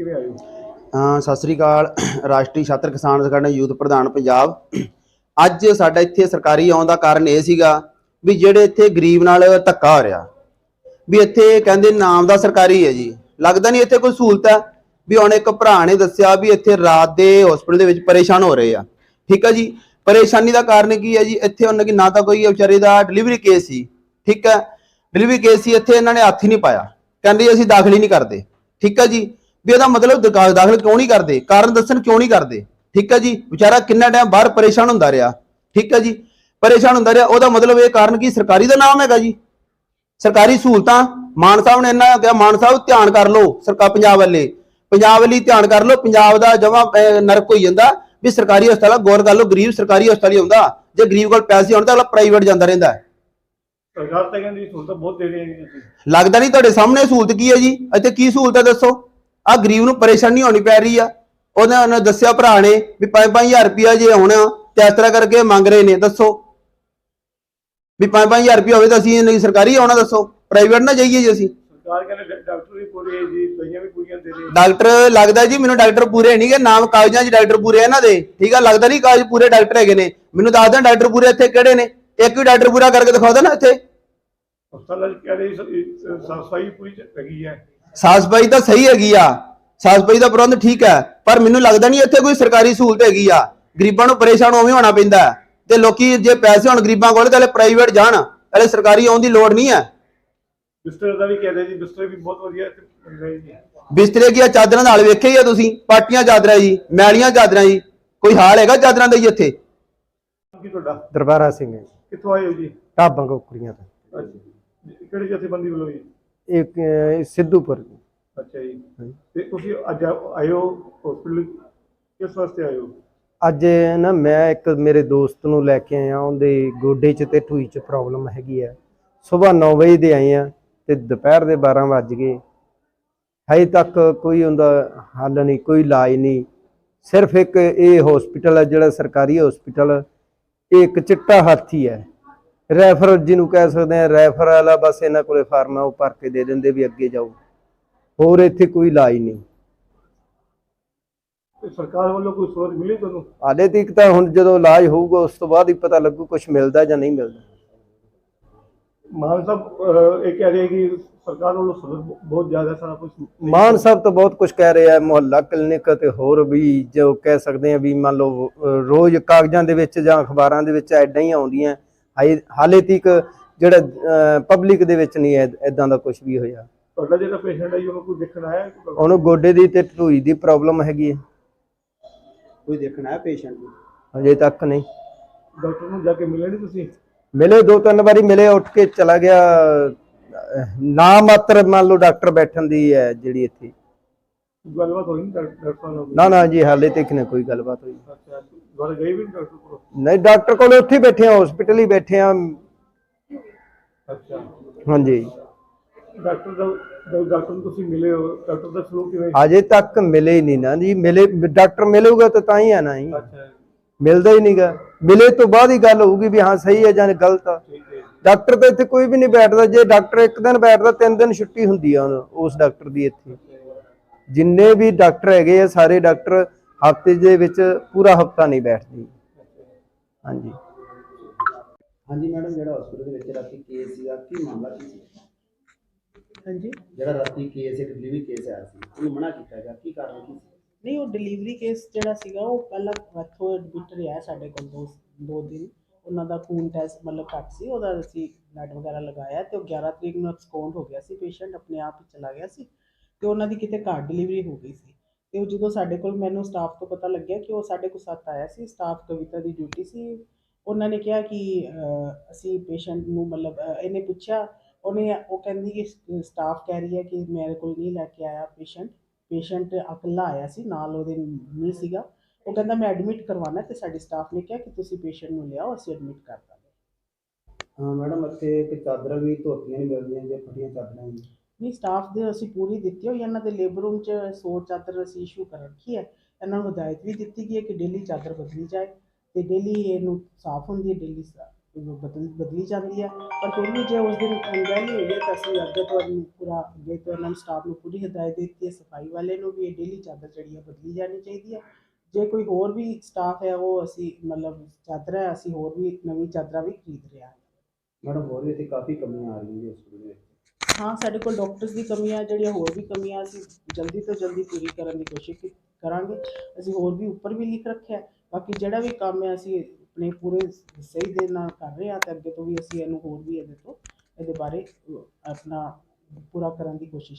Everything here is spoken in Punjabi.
ਕਿਵੇਂ ਆਏ ਹੋ? ਸਤਿ ਸ੍ਰੀ ਅਕਾਲ। ਰਾਸ਼ਟਰੀ ਛਾਤਰ ਕਿਸਾਨ ਸੰਗਠਨ ਯੂਥ ਪ੍ਰਧਾਨ ਪੰਜਾਬ। ਅੱਜ ਸਾਡਾ ਇੱਥੇ ਸਰਕਾਰੀ ਆਉਣ ਦਾ ਕਾਰਨ ਇਹ ਸੀਗਾ ਵੀ ਜਿਹੜੇ ਇੱਥੇ ਗਰੀਬ ਨਾਲ ਧੱਕਾ ਹੋ ਰਿਹਾ, ਵੀ ਇੱਥੇ ਕਹਿੰਦੇ ਨਾਮ ਦਾ ਸਰਕਾਰੀ ਹੈ ਜੀ। ਲੱਗਦਾ ਨਹੀਂ ਇੱਥੇ ਕੋਈ ਸਹੂਲਤ ਹੈ ਵੀ ਹੁਣ ਇੱਕ ਭਰਾ ਨੇ ਦੱਸਿਆ ਵੀ ਇੱਥੇ ਰਾਤ ਦੇ ਹਸਪੀਟਲ ਦੇ ਵਿੱਚ ਪਰੇਸ਼ਾਨ ਹੋ ਰਹੇ ਆ। ਠੀਕ ਆ ਜੀ? ਪਰੇਸ਼ਾਨੀ ਦਾ ਕਾਰਨ ਕੀ ਹੈ ਜੀ? ਇੱਥੇ ਉਹਨਾਂ ਕੀ ਨਾ ਤਾਂ ਕੋਈ ਵਿਚਾਰੇ ਦਾ ਡਿਲੀਵਰੀ ਕੇਸ ਸੀ। ਠੀਕ ਹੈ? ਡਿਲੀਵਰੀ ਕੇਸ ਸੀ, ਇੱਥੇ ਇਹਨਾਂ ਨੇ ਹੱਥ ਹੀ ਨਹੀਂ ਪਾਇਆ। ਕਹਿੰਦੇ ਅਸੀਂ ਦਾਖਲ ਹੀ ਨਹੀਂ ਕਰਦੇ। ਠੀਕ ਹੈ ਜੀ? ਵੀ ਇਹਦਾ ਮਤਲਬ ਦਾਖਲ ਕਿਉਂ ਨਹੀਂ ਕਰਦੇ? ਕਾਰਨ ਦੱਸਣ ਕਿਉਂ ਨਹੀਂ ਕਰਦੇ? ਠੀਕ ਹੈ ਜੀ? ਵਿਚਾਰਾ ਕਿੰਨਾ ਟਾਈਮ ਬਾਹਰ ਪਰੇਸ਼ਾਨ ਹੁੰਦਾ ਰਿਹਾ। ਠੀਕ ਹੈ ਜੀ? ਪਰੇਸ਼ਾਨ ਹੁੰਦਾ ਰਿਹਾ। ਉਹਦਾ ਮਤਲਬ ਇਹ ਕਾਰਨ ਕੀ? ਸਰਕਾਰੀ ਦਾ ਨਾਮ ਹੈਗਾ ਜੀ। ਸਰਕਾਰੀ ਸਹੂਲਤਾਂ। ਮਾਨ ਸਾਹਿਬ ਨੇ ਇਹਨਾਂ ਕਿਹਾ ਮਾਨ ਸਾਹਿਬ ਧਿਆਨ ਕਰ ਲਓ ਸਰਕਾਰ ਪੰਜਾਬ ਵੱਲੇ। ਪੰਜਾਬ ਵੱਲੀ ਧਿਆਨ ਕਰ ਲਓ ਪੰਜਾਬ ਦਾ ਜਮਾ ਨਰਕ ਹੋਈ ਜਾਂਦਾ ਵੀ ਸਰਕਾਰੀ ਹਸਪਤਾਲ ਗੌਰ ਕਰ ਲਓ ਗਰੀਬ ਸਰਕਾਰੀ ਹਸਪਤਾਲ ਹੀ ਹੁੰਦਾ। ਜੇ ਗਰੀਬ ਕੋਲ ਪੈਸੇ ਹੋਣ ਤਾਂ ਅਗਲਾ ਪ੍ਰਾਈਵੇਟ ਜਾਂਦਾ ਰਹਿੰਦਾ ਹੈ। ਸਰਕਾਰ ਤਾਂ ਕਹਿੰਦੀ ਸਹੂਲਤਾਂ ਬਹੁਤ ਦੇ ਰਹੀ ਹੈ ਜੀ। ਤੁਸੀਂ ਲੱਗਦਾ ਨਹੀਂ ਤੁਹਾਡੇ ਸਾਹਮਣੇ ਸਹੂਲਤ ਕੀ ਹੈ ਜੀ? ਇੱਥੇ ਕੀ ਸਹੂਲਤ ਹੈ ਦੱਸੋ? ਆ ਗਰੀਬ ਨੂੰ ਪਰੇਸ਼ਾਨੀ ਹੋਣੀ ਪੈ ਰਹੀ ਆ। ਉਹਨੇ ਉਹਨੇ ਦੱਸਿਆ ਭਰਾ ਨੇ ਵੀ 5-5000 ਰੁਪਿਆ ਜੇ ਹੁਣ ਤੇ ਇਸ ਤਰ੍ਹਾਂ ਕਰਕੇ ਮੰਗ ਰਹੇ ਨੇ ਦੱਸੋ। ਵੀ 5-5000 ਰੁਪਿਆ ਹੋਵੇ ਤਾਂ ਅਸੀਂ ਨਹੀਂ ਸਰਕਾਰੀ ਆਉਣਾ ਦੱਸੋ। ਪ੍ਰਾਈਵੇਟ ਨਾ ਜਾਈਏ ਜੀ ਅਸੀਂ। ਸਰਕਾਰ ਕਹਿੰਦੇ ਡਾਕਟਰ ਵੀ ਪੂਰੇ ਹੈ ਜੀ ਦਵਾਈਆਂ ਵੀ ਪੂਰੀਆਂ ਦੇ ਰਹੇ ਡਾਕਟਰ ਲੱਗਦਾ ਜੀ ਮੈਨੂੰ ਡਾਕਟਰ ਪੂਰੇ ਨਹੀਂਗੇ ਨਾਮ ਕਾਗਜ਼ਾਂ 'ਚ ਡਾਕਟਰ ਪੂਰੇ ਇਹਨਾਂ ਦੇ। ਠੀਕ ਆ ਲੱਗਦਾ ਨਹੀਂ ਕਾਗਜ਼ ਪੂਰੇ ਡਾਕਟਰ ਹੈਗੇ ਨੇ। ਮੈਨੂੰ ਦੱਸ ਦੇਣ ਡਾਕਟਰ ਪੂਰੇ ਇੱਥੇ ਕਿਹੜੇ ਨੇ। ਇੱਕ ਵੀ ਡਾਕਟਰ ਪੂਰਾ ਕਰਕੇ ਦਿਖਾਓ ਦੇਣਾ ਇੱਥੇ। ਹਸਪਤਾਲਾਂ 'ਚ ਕਹਿ ਰਹੇ ਸਾਫ਼ ਸਫ਼ਾਈ ਪੂਰੀ ਹੈਗੀ ਹੈ ਸਾਫ਼ ਸਫ਼ਾਈ ਤਾਂ ਸਹੀ ਹੈਗੀ ਆ। ਸਾਫ਼ ਸਫ਼ਾਈ ਦਾ ਪ੍ਰਬੰਧ ਠੀਕ ਹੈ ਪਰ ਮੈਨੂੰ ਲੱਗਦਾ ਨਹੀਂ ਇੱਥੇ ਕੋਈ ਸਰਕਾਰੀ ਸਹੂਲਤ ਹੈਗੀ ਆ। ਗਰੀਬਾਂ ਨੂੰ ਪਰੇਸ਼ਾਨ ਉਵੇਂ ਹੋਣਾ ਪੈਂਦਾ। ਤੇ ਲੋਕੀ ਜੇ ਪੈਸੇ ਹੁਣ ਗਰੀਬਾਂ ਕੋਲ ਤਾਂ ਪ੍ਰਾਈਵੇਟ ਜਾਣ ਹਲੇ ਸਰਕਾਰੀ ਆਉਣ ਦੀ ਲੋੜ ਨਹੀਂ ਹੈ। ਬਿਸਤਰੇ ਦਾ ਵੀ ਕਹਿ ਰਹੇ ਜੀ ਬਿਸਤਰੇ ਵੀ ਬਹੁਤ ਵਧੀਆ ਬਿਸਤਰੇ ਕੀ ਆ ਚਾਦਰਾਂ ਦਾ ਹਾਲ ਵੇਖਿਆ ਹੀ ਆ ਤੁਸੀਂ? ਪਾਟੀਆਂ ਚਾਦਰਾਂ ਜੀ ਮੈਲੀਆਂ ਚਾਦਰਾਂ ਜੀ। ਕੋਈ ਹਾਲ ਹੈਗਾ ਚਾਦਰਾਂ ਦਾ ਜੀ ਇੱਥੇ? ਕੀ ਤੁਹਾਡਾ? ਦਰਬਾਰਾ ਸਿੰਘ ਹੈ ਕਿੱਥੋਂ ਆਏ ਹੋ ਜੀ? ਢਾਬਾਂ ਕੋਕਰੀਆਂ ਤੋਂ। ਅੱਛਾ ਕਿਹੜੀ ਜਥੇਬੰਦੀ ਵੱਲੋਂ ਜੀ? ਇੱਕ ਅਹ, ਸਿੱਧੂਪੁਰ ਅੱਛਾ ਜੀ। ਤੇ ਤੁਸੀਂ ਅੱਜ ਆ- ਆਏ ਹੋ ਹਸਪੀਟਲ ਕਿਸ ਵਾਸਤੇ ਹੋ ਅੱਜ ਨਾ ਮੈਂ ਇੱਕ ਮੇਰੇ ਦੋਸਤ ਨੂੰ ਲੈ ਕੇ ਆਇਆ ਉਹਦੇ ਗੋਡੇ 'ਚ ਤੇ ਢੂਈ 'ਚ ਪ੍ਰੋਬਲਮ ਹੈਗੀ ਆ। ਸਵੇਰ 9 ਵਜੇ ਦੇ ਆਏ ਆ ਤੇ ਦੁਪਹਿਰ ਦੇ 12 ਵੱਜ ਗਏ। ਹਜੇ ਤੱਕ ਕੋਈ ਉਹਦਾ ਹੱਲ ਨਹੀਂ ਕੋਈ ਇਲਾਜ ਨਹੀਂ। ਸਿਰਫ ਇੱਕ ਇਹ ਹਸਪੀਟਲ ਹੈ ਜਿਹੜਾ ਸਰਕਾਰੀ ਹਸਪੀਟਲ ਇਹ ਇੱਕ ਚਿੱਟਾ ਹਾਥੀ ਹੈ ਰੈਫਰ ਜਿਹਨੂੰ ਕਹਿ ਸਕਦੇ ਆ ਰੈਫਰ ਵਾਲਾ ਬਸ ਇਹਨਾਂ ਕੋਲੇ ਫਾਰਮ ਆ ਉਹ ਭਰ ਕੇ ਦੇ ਦਿੰਦੇ ਵੀ ਅੱਗੇ ਜਾਓ। ਹੋਰ ਇੱਥੇ ਕੋਈ ਇਲਾਜ ਨਹੀਂ। ਸਰਕਾਰ ਵੱਲੋਂ ਕੋਈ ਸਹੂਲਤ ਮਿਲੀ ਤੁਹਾਨੂੰ? ਹਾਲੇ ਤੱਕ ਤਾਂ ਹੁਣ ਜਦੋਂ ਇਲਾਜ ਹੋਊਗਾ ਉਸ ਤੋਂ ਬਾਅਦ ਹੀ ਪਤਾ ਲੱਗੂ ਕੁਝ ਮਿਲਦਾ ਜਾਂ ਨਹੀਂ ਮਿਲਦਾ। ਮਾਨ ਸਾਹਿਬ ਇਹ ਕਹਿ ਰਹੇ ਕਿ ਸਰਕਾਰ ਵੱਲੋਂ ਸਹੂਲਤ ਬਹੁਤ ਜ਼ਿਆਦਾ ਸਾਰਾ ਕੁਝ ਮਾਨ ਸਾਹਿਬ ਤਾਂ ਬਹੁਤ ਕੁਝ ਕਹਿ ਰਹੇ ਮੁਹੱਲਾ ਕਲੀਨਿਕ ਤੇ ਹੋਰ ਵੀ ਜੋ ਕਹਿ ਸਕਦੇ ਆ ਵੀ ਮੰਨ ਲਓ ਰੋਜ਼ ਕਾਗਜ਼ਾਂ ਦੇ ਵਿੱਚ ਜਾਂ ਅਖਬਾਰਾਂ ਦੇ ਵਿੱਚ ਐਡਾਂ ਹੀ ਆਉਂਦੀਆਂ। ਹਾਲੇ ਤੱਕ ਜਿਹੜਾ ਪਬਲਿਕ ਦੇ ਵਿੱਚ ਨਹੀਂ ਐਦਾਂ ਦਾ ਕੁਝ ਵੀ ਹੋਇਆ। ਤੁਹਾਡਾ ਜਿਹੜਾ ਪੇਸ਼ੈਂਟ ਹੈ ਜੀ, ਉਹਨੂੰ ਕੋਈ ਦੇਖਣ ਆਇਆ ਹੈ? ਉਹਨੂੰ ਗੋਡੇ ਦੀ ਤੇ ਢੂਈ ਦੀ ਪ੍ਰੋਬਲਮ ਹੈਗੀ ਹੈ ਕੋਈ ਦੇਖਣਾ ਹੈ ਪੇਸ਼ੈਂਟ ਨੂੰ? ਅਜੇ ਤੱਕ ਨਹੀਂ। ਡਾਕਟਰ ਨੂੰ ਜਾ ਕੇ ਮਿਲੇ ਨਹੀਂ ਤੁਸੀਂ? ਮਿਲੇ ਦੋ ਤਿੰਨ ਵਾਰੀ ਮਿਲੇ ਉੱਠ ਕੇ ਚਲਾ ਗਿਆ। ਨਾ ਮਾਤਰ ਮੰਨ ਲਓ ਡਾਕਟਰ ਬੈਠਣ ਦੀ ਹੈ ਜਿਹੜੀ ਇੱਥੇ। ਗੱਲਬਾਤ ਹੋਈ ਨਹੀਂ ਡਾਕ- ਡਾਕਟਰ ਨਾਲ? ਨਾ ਨਾ ਜੀ ਹਾਲੇ ਤੱਕ ਨਹੀਂ ਕੋਈ ਗੱਲਬਾਤ ਹੋਈ। ਅੱਛਾ ਦੁਬਾਰਾ ਗਏ ਵੀ ਨਹੀਂ ਡਾਕਟਰ ਕੋਲ? ਨਹੀਂ ਡਾਕਟਰ ਕੋਲ ਉੱਥੇ ਹੀ ਬੈਠੇ ਆ ਹਸਪੀਟਲ ਹੀ ਬੈਠੇ ਆ। ਅੱਛਾ। ਹਾਂਜੀ। ਡਾਕਟਰ ਦਾ ਜਦੋਂ ਡਾਕਟਰ ਨੂੰ ਤੁਸੀਂ ਮਿਲੇ ਹੋ ਡਾਕਟਰ ਦਾ ਸਲੂਕ ਕਿਵੇਂ? ਅਜੇ ਤੱਕ ਮਿਲੇ ਹੀ ਨਹੀਂ ਨਾ ਜੀ ਮਿਲੇ ਡਾਕਟਰ ਮਿਲੂਗਾ ਤਾਂ ਤਾਂ ਹੀ ਆਣਾ ਜੀ। ਅੱਛਾ। ਮਿਲਦਾ ਹੀ ਨਹੀਂਗਾ। ਮਿਲੇ ਤੋਂ ਬਾਅਦ ਹੀ ਗੱਲ ਹੋਊਗੀ ਵੀ ਹਾਂ ਸਹੀ ਹੈ ਜਾਂ ਗਲਤ ਆ। ਡਾਕਟਰ ਤਾਂ ਇੱਥੇ ਕੋਈ ਵੀ ਨਹੀਂ ਬੈਠਦਾ ਜੇ ਡਾਕਟਰ ਇੱਕ ਦਿਨ ਬੈਠਦਾ ਤਿੰਨ ਦਿਨ ਛੁੱਟੀ ਹੁੰਦੀ ਆ ਉਸ ਡਾਕਟਰ ਦੀ ਇੱਥੇ। ਜਿੰਨੇ ਵੀ ਡਾਕਟਰ ਹੈਗੇ ਆ ਸਾਰੇ ਡਾਕਟਰ ਹਫ਼ਤੇ ਦੇ ਵਿੱਚ ਪੂਰਾ ਹਫਤਾ ਨਹੀਂ ਬੈਠਦੇ। ਹਾਂਜੀ। ਹਾਂਜੀ ਮੈਡਮ ਜਿਹੜਾ ਹਸਪੀਟਲ ਦੇ ਵਿੱਚ ਰਾਤੀ ਕੇਸ ਸੀਗਾ ਕੀ ਮਾਮਲਾ ਕੀ ਸੀ? ਹਾਂਜੀ। ਜਿਹੜਾ ਰਾਤੀ ਕੇਸ ਇੱਕ ਡਿਲੀਵਰੀ ਕੇਸ ਆਇਆ ਸੀ ਉਹਨੂੰ ਮਨਾ ਕੀਤਾ ਗਿਆ ਕੀ ਕਾਰਨ ਕੀ ਸੀ? ਨਹੀਂ ਉਹ ਡਿਲੀਵਰੀ ਕੇਸ ਜਿਹੜਾ ਸੀਗਾ ਉਹ ਪਹਿਲਾਂ ਇੱਥੋਂ ਐਡਮਿਟ ਰਿਹਾ ਸਾਡੇ ਕੋਲ ਦੋ ਦੋ ਦਿਨ। ਉਹਨਾਂ ਦਾ ਖੂਨ ਟੈਸਟ ਮਤਲਬ ਘੱਟ ਸੀ ਉਹਦਾ ਅਸੀਂ ਬਲੱਡ ਵਗੈਰਾ ਲਗਾਇਆ ਤੇ ਉਹ 11 ਤਰੀਕ ਨੂੰ ਐਕਸਕਾਊਂਟ ਹੋ ਗਿਆ ਸੀ ਪੇਸ਼ੈਂਟ ਆਪਣੇ ਆਪ ਹੀ ਚਲਾ ਗਿਆ ਸੀ। ਤੇ ਉਹਨਾਂ ਦੀ ਕਿਤੇ ਘਰ ਡਿਲੀਵਰੀ ਹੋ ਗਈ ਸੀ। ਤੇ ਉਹ ਜਦੋਂ ਸਾਡੇ ਕੋਲ ਮੈਨੂੰ ਸਟਾਫ ਤੋਂ ਪਤਾ ਲੱਗਿਆ ਕਿ ਉਹ ਸਾਡੇ ਕੋਲ ਸੱਤ ਆਇਆ ਸੀ ਸਟਾਫ ਕਵਿਤਾ ਦੀ ਡਿਊਟੀ ਸੀ। ਉਹਨਾਂ ਨੇ ਕਿਹਾ ਕਿ ਅਸੀਂ ਪੇਸ਼ੈਂਟ ਨੂੰ ਮਤਲਬ ਇਹਨੇ ਪੁੱਛਿਆ, ਉਹਨੇ ਉਹ ਕਹਿੰਦੀ ਕਿ ਸਟਾਫ ਕਹਿ ਰਹੀ ਹੈ ਕਿ ਮੇਰੇ ਕੋਲ ਨਹੀਂ ਲੈ ਕੇ ਆਇਆ ਪੇਸ਼ੈਂਟ ਪੇਸ਼ੈਂਟ ਇਕੱਲਾ ਆਇਆ ਸੀ, ਨਾਲ ਉਹਦੇ ਨਹੀਂ ਸੀਗਾ। ਉਹ ਕਹਿੰਦਾ, ਮੈਂ ਐਡਮਿਟ ਕਰਵਾਉਣਾ ਤੇ ਸਾਡੇ ਸਟਾਫ ਨੇ ਕਿਹਾ ਕਿ ਤੁਸੀਂ ਪੇਸ਼ੈਂਟ ਨੂੰ ਲਿਆਓ, ਅਸੀਂ ਐਡਮਿਟ ਕਰ ਦਾਂਗੇ। ਹਾਂ, ਮੈਡਮ, ਇੱਥੇ ਇੱਕ ਚਾਦਰਾਂ ਵੀ ਧੋਤੀਆਂ ਨਹੀਂ ਮਿਲਦੀਆਂ ਜੇ ਫਟੀਆਂ ਚਾਦਰਾਂ ਵੀ ਨਹੀਂ ਸਟਾਫ ਦੇ ਅਸੀਂ ਪੂਰੀ ਦਿੱਤੀ ਹੋਈ ਇਹਨਾਂ ਦੇ ਲੇਬਰ ਰੂਮ 'ਚ ਸੌ ਚਾਦਰ ਅਸੀਂ ਇਸ਼ੂ ਕਰ ਰੱਖੀ ਹੈ। ਇਹਨਾਂ ਨੂੰ ਹਦਾਇਤ ਵੀ ਦਿੱਤੀ ਗਈ ਹੈ ਕਿ ਡੇਲੀ ਚਾਦਰ ਬਦਲੀ ਜਾਏ ਤੇ ਡੇਲੀ ਇਹਨੂੰ ਸਾਫ਼ ਹੁੰਦੀ ਹੈ ਡੇਲੀ ਬਦਲ ਬਦਲੀ ਜਾਂਦੀ ਹੈ। ਪਰ ਫਿਰ ਵੀ ਜੇ ਉਸ ਦਿਨ ਅਣਗਹਿਲੀ ਹੋਈ ਹੈ ਤਾਂ ਅਸੀਂ ਅੱਗੇ ਤੋਂ ਪੂਰਾ ਅੱਗੇ ਤੋਂ ਇਹਨਾਂ ਸਟਾਫ ਨੂੰ ਪੂਰੀ ਹਦਾਇਤ ਦਿੱਤੀ ਹੈ। ਸਫ਼ਾਈ ਵਾਲੇ ਨੂੰ ਵੀ ਇਹ ਡੇਲੀ ਚਾਦਰ ਜਿਹੜੀ ਹੈ ਬਦਲੀ ਜਾਣੀ ਚਾਹੀਦੀ ਹੈ। ਜੇ ਕੋਈ ਹੋਰ ਵੀ ਸਟਾਫ ਹੈ ਉਹ ਅਸੀਂ ਮਤਲਬ ਚਾਦਰ ਹੈ, ਅਸੀਂ ਹੋਰ ਵੀ ਨਵੀਂ ਚਾਦਰਾਂ ਵੀ ਖਰੀਦ ਰਿਹਾ ਮੈਡਮ ਹੋਰ ਵੀ ਇੱਥੇ ਕਾਫੀ ਕਮੀਆਂ ਆ ਰਹੀਆਂ ਜੀ ਹਸਪੀਟਲ ਵਿੱਚ ਹਾਂ ਸਾਡੇ ਕੋਲ ਡਾਕਟਰਸ ਦੀ ਕਮੀਆਂ ਜਿਹੜੀਆਂ ਹੋਰ ਵੀ ਕਮੀਆਂ ਅਸੀਂ ਜਲਦੀ ਤੋਂ ਜਲਦੀ ਪੂਰੀ ਕਰਨ ਦੀ ਕੋਸ਼ਿਸ਼ ਕੀ- ਕਰਾਂਗੇ ਅਸੀਂ ਹੋਰ ਵੀ ਉੱਪਰ ਵੀ ਲਿਖ ਰੱਖਿਆ ਹੈ। ਬਾਕੀ ਜਿਹੜਾ ਵੀ ਕੰਮ ਹੈ ਅਸੀਂ ਆਪਣੇ ਪੂਰੇ ਸਹੀ ਦੇ ਨਾਲ ਕਰ ਰਹੇ ਹਾਂ ਤੇ ਅੱਗੇ ਤੋਂ ਵੀ ਅਸੀਂ ਇਹਨੂੰ ਹੋਰ ਵੀ ਇਹਦੇ ਤੋਂ ਇਹਦੇ ਬਾਰੇ ਅਹ, ਆਪਣਾ ਪੂਰਾ ਕਰਨ ਦੀ ਕੋਸ਼ਿਸ਼